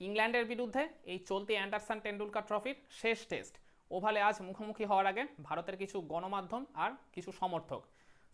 ইংল্যান্ডের বিরুদ্ধে এই চলতি অ্যান্ডারসন টেন্ডুলকার ট্রফির শেষ টেস্ট। ওভালে আজ মুখোমুখি হওয়ার আগে ভারতের কিছু গণমাধ্যম আর কিছু সমর্থক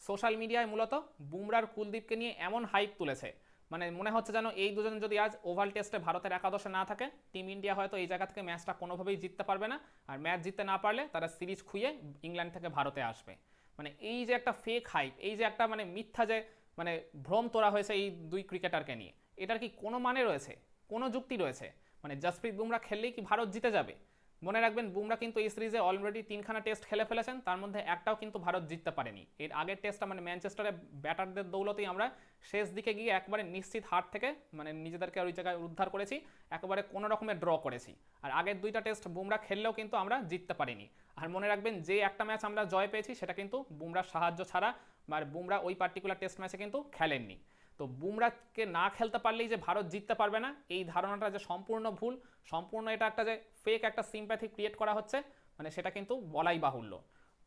সোশ্যাল মিডিয়ায় মূলত বুমরার কুলদীপকে নিয়ে এমন হাইপ তুলেছে। মানে মনে হচ্ছে যেন এই দুজন যদি আজ ওভাল টেস্টে ভারতের একাদশে না থাকে, টিম ইন্ডিয়া হয়তো এই জায়গা থেকে ম্যাচটা কোনোভাবেই জিততে পারবে না আর ম্যাচ জিততে না পারলে তারা সিরিজ খুঁয়ে ইংল্যান্ড থেকে ভারতে আসবে। মানে এই যে একটা ফেক হাইপ এই যে একটা মানে মিথ্যা যে মানে ভ্রম তোলা হয়েছে এই দুই ক্রিকেটারকে নিয়ে, এটার কি কোনো মানে রয়েছে? কোনো যুক্তি রয়েছে। মানে জসপ্রীত বুমরা খেললেই কি ভারত জিতে যাবে? মনে রাখবেন, বুমরা কিন্তু এই সিরিজে অলরেডি তিনখানা টেস্ট খেলে ফেলেছেন, তার মধ্যে একটাও কিন্তু ভারত জিততে পারেনি। এর আগের টেস্টটা মানে ম্যানচেস্টারে ব্যাটারদের দৌলতেই আমরা শেষ দিকে গিয়ে একবারে নিশ্চিত হার থেকে মানে নিজেদেরকে ওই জায়গায় উদ্ধার করেছি, একেবারে কোনো রকমের ড্র করেছি। আর আগের দুইটা টেস্ট বুমরা খেললেও কিন্তু আমরা জিততে পারিনি। আর মনে রাখবেন, যে একটা ম্যাচ আমরা জয় পেয়েছি, সেটা কিন্তু বুমরার সাহায্য ছাড়া বা বুমরা ওই পার্টিকুলার টেস্ট ম্যাচে কিন্তু খেলেননি। তো বুমরাকে না খেলতে পারলেই যে ভারত জিততে পারবে না, এই ধারণাটা যে সম্পূর্ণ ভুল, সম্পূর্ণ এটা একটা যে ফেক একটা সিম্প্যাথি ক্রিয়েট করা হচ্ছে মানে সেটা কিন্তু বলাই বাহুল্য।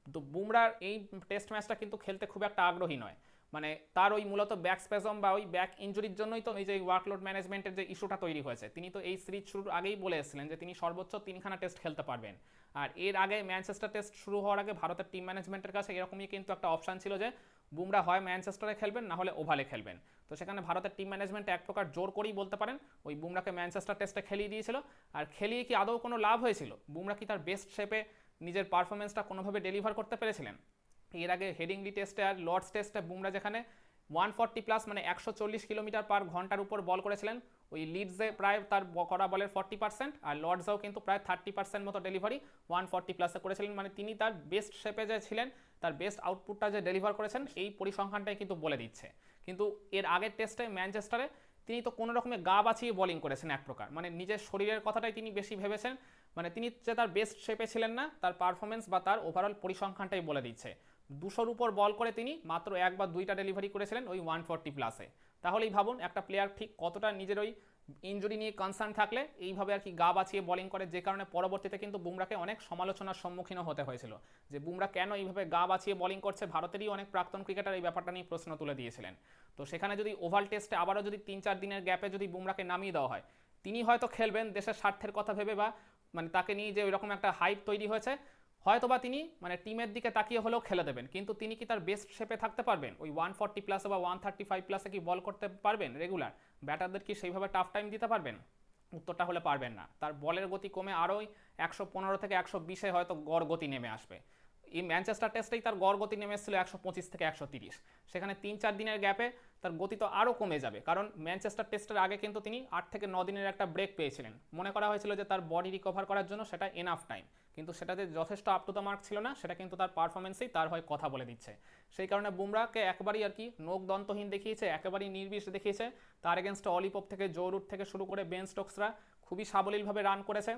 তো বুমরার এই টেস্ট ম্যাচটা কিন্তু খেলতে খুব একটা আগ্রহী নয়। মানে তার ওই মূলত ব্যাক স্পেজম বা ওই ব্যাক ইঞ্জুরির জন্যই তো এই যে ওয়ার্কলোড ম্যানেজমেন্টের যে ইস্যুটা তৈরি হয়েছে। তিনি তো এই সিরিজ শুরুর আগেই বলে এসেছিলেন যে তিনি সর্বোচ্চ তিনখানা টেস্ট খেলতে পারবেন। আর এর আগে ম্যানচেস্টার টেস্ট শুরু হওয়ার আগে ভারতের টিম ম্যানেজমেন্টের কাছে এরকমই কিন্তু একটা অপশান ছিল যে বুমরা হয় ম্যানচেস্টারে খেলবেন, না হলে ওভালে খেলবেন। তো সেখানে ভারতের টিম ম্যানেজমেন্ট এক প্রকার জোর করেই বলতে পারেন, ওই বুমরাকে ম্যানচেস্টার টেস্টে খেলিয়ে দিয়েছিল। আর খেলিয়ে কি আদৌ কোনো লাভ হয়েছিল? বুমরা কি তার বেস্ট শেপে নিজের পারফরমেন্সটা কোনোভাবে ডেলিভার করতে পেরেছিলেন? এর আগে হেডিংলি টেস্টে আর লর্ডস টেস্টে বুমরা যেখানে ওয়ান ফর্টি প্লাস মানে একশো চল্লিশ কিলোমিটার পার ঘণ্টার উপর বল করেছিলেন, ওই লিডসে প্রায় তার করা বলের ফর্টি পার্সেন্ট আর লর্ডসেও কিন্তু প্রায় থার্টি পার্সেন্ট মতো ডেলিভারি ওয়ান ফর্টি প্লাসে করেছিলেন। মানে তিনি তার বেস্ট শেপে যে ছিলেন তার বেস্ট আউটপুটটা যে ডেলিভার করেছেন, এই পরিসংখ্যানটাই কিন্তু বলে দিচ্ছে। কিন্তু এর আগের টেস্টে ম্যানচেস্টারে তিনি তো কোনো রকমের গা বাঁচিয়ে বোলিং করেছেন এক প্রকার। মানে নিজের শরীরের কথাটাই তিনি বেশি ভেবেছেন। মানে তিনি যে তার বেস্ট শেপে ছিলেন না, তার পারফরমেন্স বা তার ওভারঅল পরিসংখ্যানটাই বলে দিচ্ছে। দুশোর উপর বল করে তিনি মাত্র এক বা দুইটা ডেলিভারি করেছিলেন ওই ওয়ান ফোরটি প্লাসে তাহলেই ভাবুন একটা প্লেয়ার ঠিক কতটা নিজের ওই ইঞ্জুরি নিয়ে কনসার্ন থাকলে এইভাবে আর কি গা বাঁচিয়ে বোলিং করে, যে কারণে পরবর্তীতে কিন্তু বুমরাকে অনেক সমালোচনার সম্মুখীনও হতে হয়েছিল। যে বুমরা কেন এইভাবে গা বাঁচিয়ে বোলিং করছে? ভারতেরই অনেক প্রাক্তন ক্রিকেটার এই ব্যাপারটা নিয়ে প্রশ্ন তুলে দিয়েছিলেন। তো সেখানে যদি ওভাল টেস্টে আবারও যদি তিন চার দিনের গ্যাপে যদি বুমরাকে নামিয়ে দেওয়া হয়, তিনি হয়তো খেলবেন দেশের স্বার্থের কথা ভেবে বা মানে তাকে নিয়ে যে ওইরকম একটা হাইপ তৈরি হয়েছে। হয়তোবা তিনি মানে টিমের দিকে তাকিয়ে হলেও খেলে দেবেন। কিন্তু তিনি কি তার বেস্ট শেপে থাকতে পারবেন? ওই ওয়ান ফর্টি প্লাসে বা ওয়ান থার্টি ফাইভ প্লাসে কি বল করতে পারবেন রেগুলার ব্যাটারদের কি সেইভাবে টাফ টাইম দিতে পারবেন? উত্তরটা হলে পারবেন না। তার বলের গতি কমে আরও একশো পনেরো থেকে একশো বিশে হয়তো গড় গতি নেমে আসবে। এই ম্যানচেস্টার টেস্টেই তার গড় গতি নেমে এসেছিল একশো পঁচিশ থেকে একশো তিরিশ। সেখানে তিন চার দিনের গ্যাপে তার গতি তো আরও কমে যাবে, কারণ ম্যানচেস্টার টেস্টের আগে কিন্তু তিনি আট থেকে ন দিনের একটা ব্রেক পেয়েছিলেন। মনে করা হয়েছিল যে তার বডি রিকভার করার জন্য সেটা এনাফ টাইম কিন্তু সেটাতে যথেষ্ট আপ টু দ্য মার্ক ছিল না, সেটা কিন্তু তার পারফরমেন্সেই তার হয়ে কথা বলে দিচ্ছে। সেই কারণে বুমরাকে একবারই আর কি নোক দন্তহীন দেখিয়েছে, একেবারেই নির্বিষ দেখিয়েছে। তার এগেনস্টে অলিপপ থেকে জোরুট থেকে শুরু করে বেন স্টোকসরা খুবই সাবলীলভাবে রান করেছে।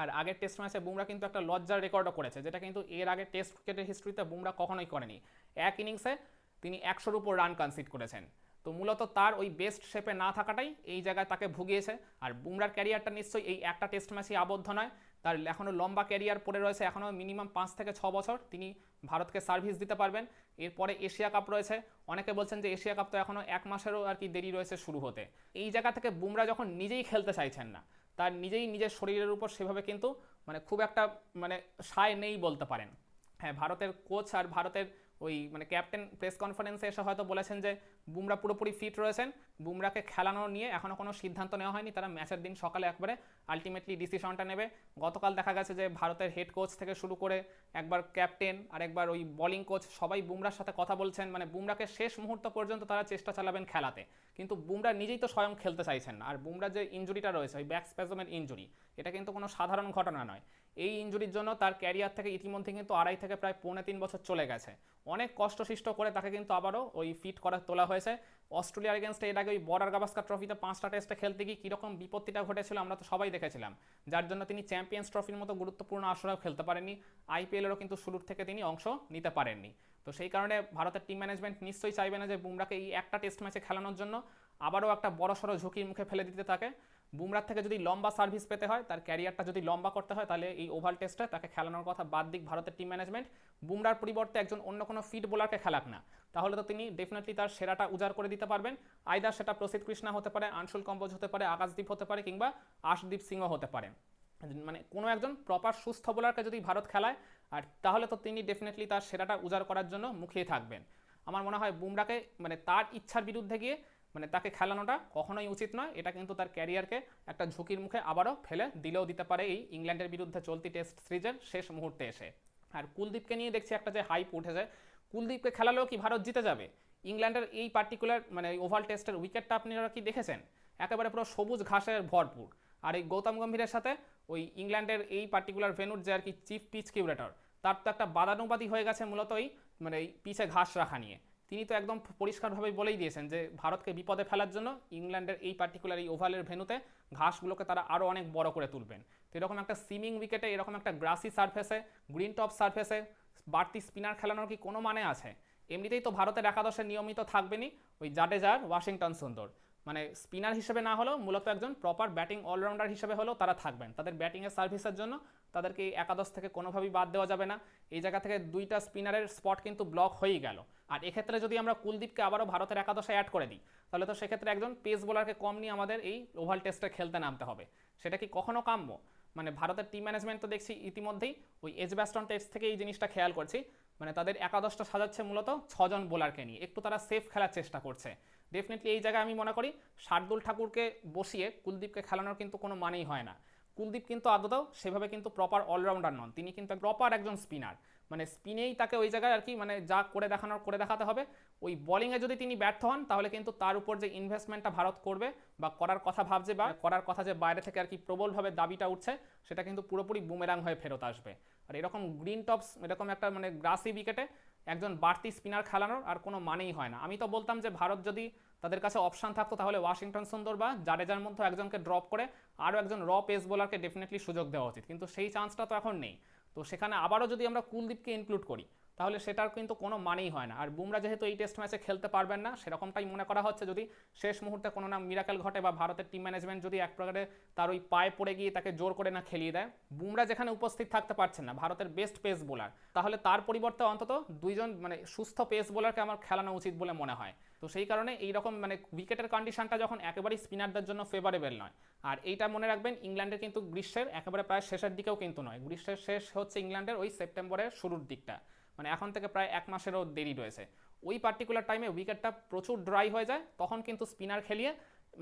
আর আগের টেস্ট ম্যাচে বুমরা কিন্তু একটা লজ্জার রেকর্ডও করেছে, যেটা কিন্তু এর আগে টেস্ট ক্রিকেটের হিস্ট্রিতে বুমরা কখনোই করেনি। এক ইনিংসে তিনি একশোর উপর রান কনসিড করেছেন। তো মূলত তার ওই বেস্ট শেপে না থাকাটাই এই জায়গায় তাকে ভুগিয়েছে। আর বুমরার ক্যারিয়ারটা নিশ্চয়ই এই একটা টেস্ট ম্যাচই আবদ্ধ নয়। তার এখনও লম্বা ক্যারিয়ার পড়ে রয়েছে এখনও মিনিমাম পাঁচ থেকে ছ বছর। তিনি ভারতকে সার্ভিস দিতে পারবেন। এরপরে এশিয়া কাপ রয়েছে। অনেকে বলছেন যে এশিয়া কাপ তো এখনও এক মাসেরও আর কি দেরি রয়েছে শুরু হতে। এই জায়গা থেকে বুমরা যখন নিজেই খেলতে চাইছেন না তার নিজেই নিজের শরীরের উপর সেভাবে কিন্তু মানে খুব একটা মানে সায় নেই বলতে পারেন। হ্যাঁ ভারতের কোচ আর ভারতের ওই মানে ক্যাপ্টেন প্রেস কনফারেন্সে এসে হয়তো বলেছেন যে, বুমরা পুরোপুরি ফিট রয়েছেন। বুমরাকে খেলানো নিয়ে এখনও কোনো সিদ্ধান্ত নেওয়া হয়নি। তারা ম্যাচের দিন সকালে একবারে আলটিমেটলি ডিসিশনটা নেবে। গতকাল দেখা গেছে যে, ভারতের হেড কোচ থেকে শুরু করে একবার ক্যাপ্টেন আর একবার ওই বোলিং কোচ সবাই বুমরার সাথে কথা বলছেন। মানে বুমরাকে শেষ মুহূর্ত পর্যন্ত তারা চেষ্টা চালাবেন খেলাতে। কিন্তু বুমরা নিজেই তো স্বয়ং খেলতে চাইছেন আর বুমরার যে ইঞ্জুরিটা রয়েছে, ওই ব্যাক স্প্যাজমের ইঞ্জুরি এটা কিন্তু কোনো সাধারণ ঘটনা নয়। এই ইঞ্জুরির জন্য তার ক্যারিয়ার থেকে ইতিমধ্যে কিন্তু আড়াই থেকে প্রায় পৌনে তিন বছর চলে গেছে। অনেক কষ্টসিষ্ট করে তাকে কিন্তু আবারও ওই ফিট করা তোলা হয়েছে। অস্ট্রেলিয়ার এগেনস্টে এর আগে ওই বর্ডার গাভাস্কার ট্রফিতে পাঁচটা টেস্টে খেলতে গিয়ে কীরকম বিপত্তিটা ঘটেছিল আমরা তো সবাই দেখেছিলাম। যার জন্য তিনি চ্যাম্পিয়ন্স ট্রফির মতো গুরুত্বপূর্ণ আসরেও খেলতে পারেননি। আইপিএলেরও কিন্তু শুরুর থেকে তিনি অংশ নিতে পারেননি। তো সেই কারণে ভারতের টিম ম্যানেজমেন্ট নিশ্চয়ই চাইবে না যে বুমরাকে এই একটা টেস্ট ম্যাচে খেলানোর জন্য আবারও একটা বড়সড় ঝুঁকির মুখে ফেলে দিতে থাকে বুমরার থেকে যদি লম্বা সার্ভিস পেতে হয়, তার ক্যারিয়ারটা যদি লম্বা করতে হয়, তাহলে এই ওভাল টেস্টে তাকে খেলানোর কথা বাদ দিক ভারতের টিম ম্যানেজমেন্ট বুমরার পরিবর্তে একজন অন্য কোনো ফিট বোলারকে খেলাক না। তাহলে তো তিনি ডেফিনেটলি তার সেরাটা উজাড় করে দিতে পারবেন। আইদার সেটা প্রসিদ্ধ কৃষ্ণা হতে পারে আংশুল কম্বোজ হতে পারে, আকাশদীপ হতে পারে, কিংবা আশদীপ সিংহ হতে পারে। মানে কোনো একজন প্রপার সুস্থ বোলারকে যদি ভারত খেলায়, আর তাহলে তো তিনি ডেফিনেটলি তার সেরাটা উজাড় করার জন্য মুখিয়ে থাকবেন। আমার মনে হয় বুমরাকে মানে তার ইচ্ছার বিরুদ্ধে গিয়ে মানে তাকে খেলানোটা কখনোই উচিত নয়। এটা কিন্তু তার ক্যারিয়ারকে একটা ঝুঁকির মুখে আবারও ফেলে দিলেও দিতে পারে এই ইংল্যান্ডের বিরুদ্ধে চলতি টেস্ট সিরিজের শেষ মুহূর্তে এসে। আর কুলদীপকে নিয়ে দেখছি একটা যে হাইপ উঠেছে। কুলদীপকে খেলালেও কি ভারত জিতে যাবে? ইংল্যান্ডের এই পার্টিকুলার মানে ওভাল টেস্টের উইকেটটা আপনারা কি দেখেছেন? একেবারে পুরো সবুজ ঘাসের ভরপুর। আর এই গৌতম গম্ভীরের সাথে ওই ইংল্যান্ডের এই পার্টিকুলার ভেনুর যে আর কি চিফ পিচ কিউরেটর তার তো একটা বাদানুবাদী হয়ে গেছে মূলত এই মানে এই পিচে ঘাস রাখা নিয়ে। তিনি তো একদম পরিষ্কারভাবে বলেই দিয়েছেন যে ভারতকে বিপদে ফেলার জন্য ইংল্যান্ডের এই পার্টিকুলার এই ওভালের ভেনুতে ঘাসগুলোকে তারা আরও অনেক বড় করে তুলবেন। তো এরকম একটা সিমিং উইকেটে এরকম একটা গ্রাসি সারফেসে গ্রিন টপ সারফেসে বাড়তি স্পিনার খেলানোর কি কোনো মানে আছে? এমনিতেই তো ভারতের একাদশে নিয়মিত থাকবেনই ওই জাডেজার, ওয়াশিংটন সুন্দর। মানে স্পিনার হিসেবে না হলেও মূলত একজন প্রপার ব্যাটিং অলরাউন্ডার হিসেবে হলেও তারা থাকবেন। তাদের ব্যাটিংয়ের সার্ভিসের জন্য তাদেরকে একাদশ থেকে কোনোভাবেই বাদ দেওয়া যাবে না। এই জায়গা থেকে দুইটা স্পিনারের স্পট কিন্তু ব্লক হয়েই গেল। আর এক্ষেত্রে যদি আমরা কুলদীপকে আবারও ভারতের একাদশে অ্যাড করে দিই, তাহলে তো সেক্ষেত্রে একজন পেস বোলারকে কম নিয়ে আমাদের এই ওভাল টেস্টে খেলতে নামতে হবে। সেটা কি কখনো কাম্য? মানে ভারতের টিম ম্যানেজমেন্ট তো দেখছি ইতিমধ্যেই ওই এজ ব্যাস্টন টেস্ট থেকে এই জিনিসটা খেয়াল করছি। মানে তাদের একাদশটা সাজাচ্ছে মূলত ছজন বোলারকে নিয়ে। একটু তারা সেফ খেলার চেষ্টা করছে। ডেফিনেটলি এই জায়গায় আমি মনে করি শার্দুল ঠাকুরকে বসিয়ে কুলদীপকে খেলানোর কিন্তু কোনো মানেই হয় না। কুলদীপ কিন্তু আদতেও সেভাবে কিন্তু প্রপার অলরাউন্ডার নন। তিনি কিন্তু প্রপার একজন স্পিনার মানে স্পিনেই তাকে ওই জায়গায় আর কি মানে যা করে দেখানোর, করে দেখাতে হবে। ওই বলিংয়ে যদি তিনি ব্যর্থ হন, তাহলে কিন্তু তার উপর যে ইনভেস্টমেন্টটা ভারত করবে বা করার কথা ভাবছে বা করার কথা যে বাইরে থেকে আর কি প্রবলভাবে দাবিটা উঠছে, সেটা কিন্তু পুরোপুরি বুমেরাং হয়ে ফেরত আসবে। আর এরকম গ্রিন টপস এরকম একটা মানে গ্রাসি উইকেটে একজন বাড়তি স্পিনার খেলানোর আর কোনো মানেই হয় না। আমি তো বলতাম যে ভারত যদি তাদের কাছে অপশান থাকতো তাহলে ওয়াশিংটন সুন্দর বা জাডেজার মধ্যে একজনকে ড্রপ করে আরও একজন র পেস বোলারকে ডেফিনেটলি সুযোগ দেওয়া উচিত। কিন্তু সেই চান্সটা তো এখন নেই। তো সেখানে আবারও যদি আমরা কুলদীপকে ইনক্লুড করি তাহলে সেটার কিন্তু কোনো মানেই হয় না। আর বুমরা যেহেতু এই টেস্ট ম্যাচে খেলতে পারবেন না, সেরকমটাই মনে করা হচ্ছে যদি শেষ মুহূর্তে কোনো না মিরাকেল ঘটে বা ভারতের টিম ম্যানেজমেন্ট যদি এক প্রকারে তার ওই পায়ে পড়ে গিয়ে তাকে জোর করে না খেলিয়ে দেয়, বুমরা যেখানে উপস্থিত থাকতে পারছেন না, ভারতের বেস্ট পেস বোলার তাহলে তার পরিবর্তে অন্তত দুইজন মানে সুস্থ পেস বোলারকে আমার খেলানো উচিত বলে মনে হয়। তো সেই কারণে এই রকম মানে উইকেটের কন্ডিশনটা যখন একেবারেই স্পিনারদের জন্য ফেভারেবল নয়। আর এইটা মনে রাখবেন, ইংল্যান্ডের কিন্তু গ্রীষ্মের একেবারে প্রায় শেষের দিকেও কিন্তু নয়। গ্রীষ্মের শেষ হচ্ছে ইংল্যান্ডের ওই সেপ্টেম্বরের শুরুর দিকটা। মানে এখন থেকে প্রায় এক মাসেরও দেরি রয়েছে। ওই পার্টিকুলার টাইমে উইকেটটা প্রচুর ড্রাই হয়ে যায়, তখন কিন্তু স্পিনার খেলিয়ে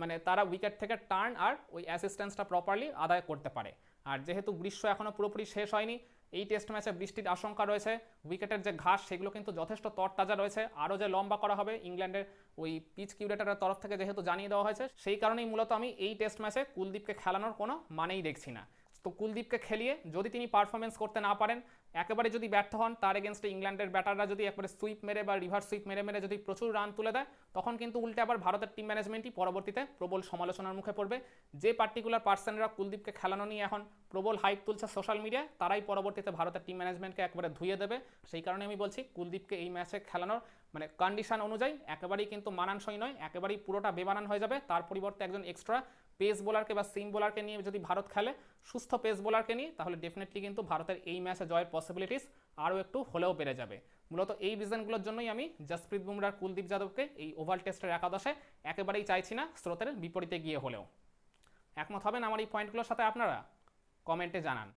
মানে তারা উইকেট থেকে টার্ন আর ওই অ্যাসিস্ট্যান্সটা প্রপারলি আদায় করতে পারে। আর যেহেতু গ্রীষ্ম এখনও পুরোপুরি শেষ হয়নি, এই টেস্ট ম্যাচে বৃষ্টির আশঙ্কা রয়েছে উইকেটের যে ঘাস সেগুলো কিন্তু যথেষ্ট তরতাজা রয়েছে, আরও যে লম্বা করা হবে ইংল্যান্ডের ওই পিচ কিউরেটারের তরফ থেকে যেহেতু জানিয়ে দেওয়া হয়েছে, সেই কারণেই মূলত আমি এই টেস্ট ম্যাচে কুলদীপকে খেলানোর কোনো মানেই দেখছি না। তো কুলদীপকে খেলিয়ে যদি তিনি পারফরমেন্স করতে না পারেন, একেবারে যদি ব্যর্থ হন, তার এগেনস্টে ইংল্যান্ডের ব্যাটাররা যদি একবারে সুইপ মেরে বা রিভার্স সুইপ মেরে মেরে যদি প্রচুর রান তুলে দেয়, তখন কিন্তু উল্টে আবার ভারতের টিম ম্যানেজমেন্টই পরবর্তীতে প্রবল সমালোচনার মুখে পড়বে। যে পার্টিকুলার পার্সনরা কুলদীপকে খেলানো নিয়ে এখন প্রবল হাইপ তুলছে সোশ্যাল মিডিয়ায় তারাই পরবর্তীতে ভারতের টিম ম্যানেজমেন্টকে একবারে ধুয়ে দেবে। সেই কারণে আমি বলছি, কুলদীপকে এই ম্যাচে খেলানোর মানে কন্ডিশন অনুযায়ী একেবারেই কিন্তু মানানসই নয়, একেবারেই পুরোটা বেমানান হয়ে যাবে। তার পরিবর্তে একজন এক্সট্রা পেস বোলারকে বা সিম বোলারকে নিয়ে যদি ভারত খেলে, সুস্থ পেস বোলারকে নিয়ে, তাহলে ডেফিনেটলি কিন্তু ভারতের এই ম্যাচে জয়ের পসিবিলিটিস আরও একটু হলেও বেড়ে যাবে। মূলত এই রিজনগুলোর জন্যই আমি জসপ্রীত বুমরার কুলদীপ যাদবকে এই ওভাল টেস্টের একাদশে একেবারেই চাইছি না স্রোতের বিপরীতে গিয়ে হলেও। একমত হবেন আমার এই পয়েন্টগুলোর সাথে আপনারা? কমেন্টে জানান।